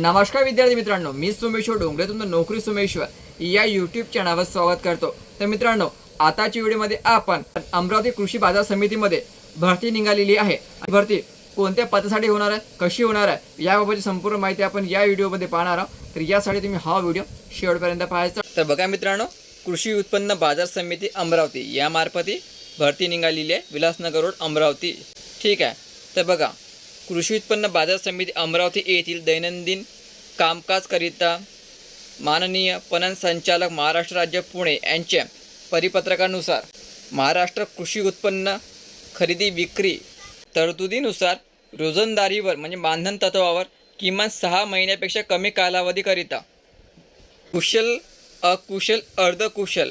नमस्कार विद्यार्थी मित्रांनो मी सोमेश्वर डोंगरे तुमचं नोकरी सोमेश्वर या युट्यूब चॅनलवर स्वागत करतो. तर मित्रांनो आताच्या व्हिडिओमध्ये आपण अमरावती कृषी बाजार समितीमध्ये भरती निघालेली आहे. भरती कोणत्या पदासाठी होणार आहे कशी होणार आहे याबाबतची संपूर्ण माहिती आपण या व्हिडिओमध्ये पाहणार आहोत. तर यासाठी तुम्ही हा व्हिडिओ शेवटपर्यंत पाहायचा. तर बघा मित्रांनो कृषी उत्पन्न बाजार समिती अमरावती यामार्फत भरती निघालेली आहे विलासनगर रोड अमरावती. ठीक आहे. तर बघा कृषी उत्पन्न बाजार समिती अमरावती येथील दैनंदिन कामकाजकरिता माननीय पणन संचालक महाराष्ट्र राज्य पुणे यांच्या परिपत्रकानुसार महाराष्ट्र कृषी उत्पन्न खरेदी विक्री तरतुदीनुसार रोजंदारीवर म्हणजे मानधन तत्वावर किमान सहा महिन्यापेक्षा कमी कालावधीकरिता कुशल अकुशल अर्धकुशल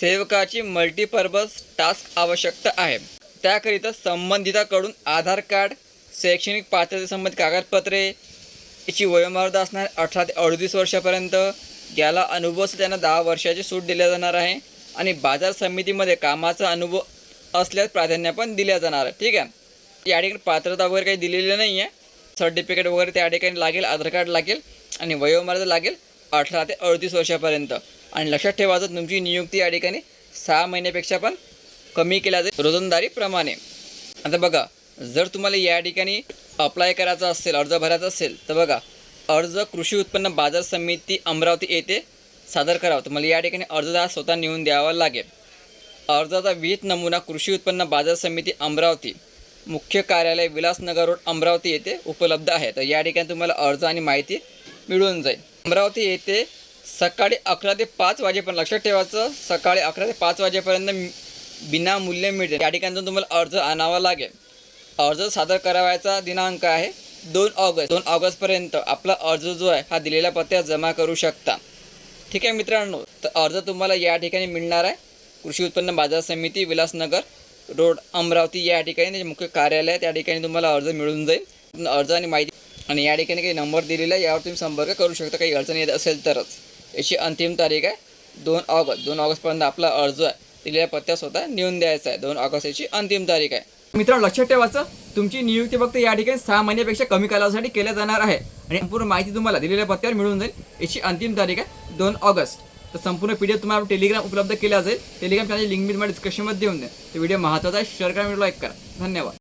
सेवकाची मल्टीपर्पज टास्क आवश्यकता आहे. त्याकरिता संबंधिताकडून आधार कार्ड शैक्षणिक पात्रतेसंबंधित कागदपत्रे याची वयोमर्यादा असणार अठरा ते अडतीस वर्षापर्यंत. याला अनुभव असेल त्यांना दहा वर्षाची सूट दिल्या जाणार आहे. आणि बाजार समितीमध्ये कामाचा अनुभव असल्यास प्राधान्य पण दिल्या जाणार. आहे ठीक आहे? या ठिकाणी पात्रता वगैरे काही दिलेली नाही आहे सर्टिफिकेट वगैरे त्या ठिकाणी लागेल आधार कार्ड लागेल आणि वयोमर्यादा लागेल अठरा ते अडतीस वर्षापर्यंत. आणि लक्षात ठेवायचं तुमची नियुक्ती या ठिकाणी सहा महिन्यापेक्षा पण कमी केल्या जाईल रोजंदारीप्रमाणे. आता बघा जर तुम्हाला या ठिकाणी अप्लाय करायचा असेल अर्ज भरायचा असेल तर बघा अर्ज कृषी उत्पन्न बाजार समिती अमरावती येथे सादर करावा. तुम्हाला या ठिकाणी अर्जदार स्वतः नेऊन द्यावा लागेल. अर्जाचा विहित नमुना कृषी उत्पन्न बाजार समिती अमरावती मुख्य कार्यालय विलासनगर रोड अमरावती येथे उपलब्ध आहे. तर या ठिकाणी तुम्हाला अर्ज आणि माहिती मिळून जाईल. अमरावती येथे सकाळी अकरा ते पाच वाजेपर्यंत लक्षात ठेवायचं सकाळी अकरा ते पाच वाजेपर्यंत विनामूल्य मिळते. या ठिकाणी तुम्हाला अर्ज आणावा लागेल. अर्ज सादर करावयाचा दिनांक आहे दोन ऑगस्ट. दोन ऑगस्टपर्यंत आपला अर्ज जो आहे हा दिलेल्या पत्त्यात जमा करू शकता. ठीक आहे मित्रांनो तर अर्ज तुम्हाला या ठिकाणी मिळणार आहे. कृषी उत्पन्न बाजार समिती विलासनगर रोड अमरावती या ठिकाणी त्याचे मुख्य कार्यालय आहे. त्या ठिकाणी तुम्हाला अर्ज मिळून जाईल. अर्ज आणि माहिती आणि या ठिकाणी काही नंबर दिलेला आहे यावर तुम्ही संपर्क करू शकता. काही अडचण येत असेल तरच. याची अंतिम तारीख आहे दोन ऑगस्ट. दोन ऑगस्टपर्यंत आपला अर्ज आहे. दिलेल्या पत्त्या स्वतः नेऊन द्यायचा आहे. दोन ऑगस्ट याची अंतिम तारीख आहे. मित्रांनो लक्षात ठेवायचं तुमची नियुक्ती फक्त या ठिकाणी सहा महिन्यापेक्षा कमी कालावधीसाठी केल्या जाणार आहे. आणि संपूर्ण माहिती तुम्हाला दिलेल्या पत्त्यावर मिळून जाईल. याची अंतिम तारीख आहे दोन ऑगस्ट. तर संपूर्ण पी तुम्हाला टेलिग्राम उपलब्ध केला जाईल टेलिग्राम चॅनल लिंक मी तुम्हाला डिस्क्रिप्शनमध्ये देऊन द्या तर व्हिडिओ महत्त्वाचा आहे. शेअर करा व्हिडिओ लाईक करा. धन्यवाद.